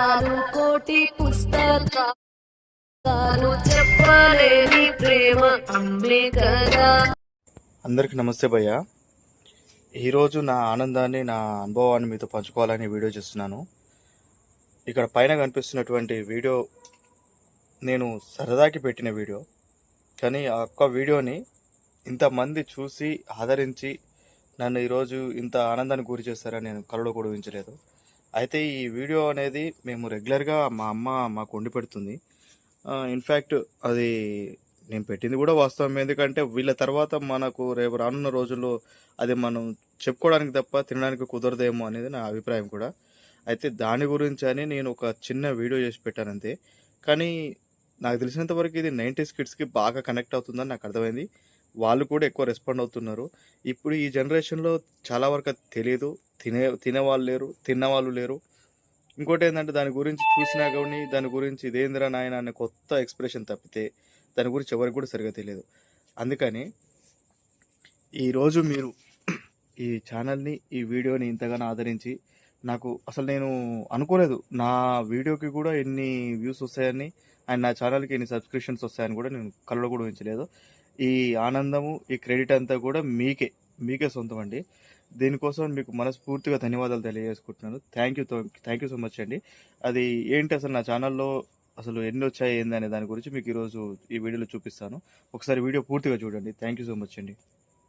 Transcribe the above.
పుస్తకాలు కోటి పుస్తకాలు చెప్పలేని ప్రేమ అమ్మే కదా. అందరికీ నమస్తే భయ్య. ఈరోజు నా ఆనందాన్ని నా అనుభవాన్ని మీతో పంచుకోవాలని వీడియో చేస్తున్నాను. ఇక్కడ పైన కనిపిస్తున్నటువంటి వీడియో నేను సరదాకి పెట్టిన వీడియో. కానీ ఆ ఒక్క వీడియోని ఇంతమంది చూసి ఆదరించి నన్ను ఈరోజు ఇంత ఆనందాన్ని గురి చేస్తారని నేను కలలో కూడా ఊహించలేదు. అయితే ఈ వీడియో అనేది మేము రెగ్యులర్గా మా అమ్మ మాకు వండి పెడుతుంది. ఇన్ఫ్యాక్ట్ అది నేను పెట్టింది కూడా వాస్తవం. ఎందుకంటే వీళ్ళ తర్వాత మనకు రేపు రానున్న రోజుల్లో అది మనం చెప్పుకోవడానికి తప్ప తినడానికి కుదరదేమో అనేది నా అభిప్రాయం కూడా. అయితే దాని గురించి అని నేను ఒక చిన్న వీడియో చేసి పెట్టాను అంతే కానీ నాకు తెలిసినంతవరకు ఇది నైంటీస్ కిడ్స్కి బాగా కనెక్ట్ అవుతుందని నాకు అర్థమైంది. వాళ్ళు కూడా ఎక్కువ రెస్పాండ్ అవుతున్నారు. ఇప్పుడు ఈ జనరేషన్లో చాలా వరకు అది తెలియదు తినే తినేవాళ్ళు లేరు తిన్నవాళ్ళు లేరు. ఇంకోటి ఏంటంటే దాని గురించి చూసినా కానీ దాని గురించి ఇదేంద్రా నాయన అనే కొత్త ఎక్స్ప్రెషన్ తప్పితే దాని గురించి ఎవరికి కూడా సరిగా తెలియదు. అందుకని ఈరోజు మీరు ఈ ఛానల్ని ఈ వీడియోని ఇంతగానో ఆదరించి నాకు అసలు నేను అనుకోలేదు. నా వీడియోకి కూడా ఎన్ని వ్యూస్ వస్తాయని అండ్ నా ఛానల్కి ఎన్ని సబ్స్క్రిప్షన్స్ వస్తాయని కూడా నేను కలలో కూడా ఉంచలేదు ఈ ఆనందము ఈ క్రెడిట్ అంతా కూడా మీకే మీకే సొంతం అండి. దీనికోసం మీకు మనస్ఫూర్తిగా ధన్యవాదాలు తెలియజేసుకుంటున్నాను. Thank you thank you so much అండి. అది ఏంటి అసలు నా ఛానల్లో అసలు ఎన్ని వచ్చాయి ఏంది అనే దాని గురించి మీకు ఈరోజు ఈ వీడియోలో చూపిస్తాను. ఒకసారి వీడియో పూర్తిగా చూడండి. థ్యాంక్ యూ సో మచ్ అండి.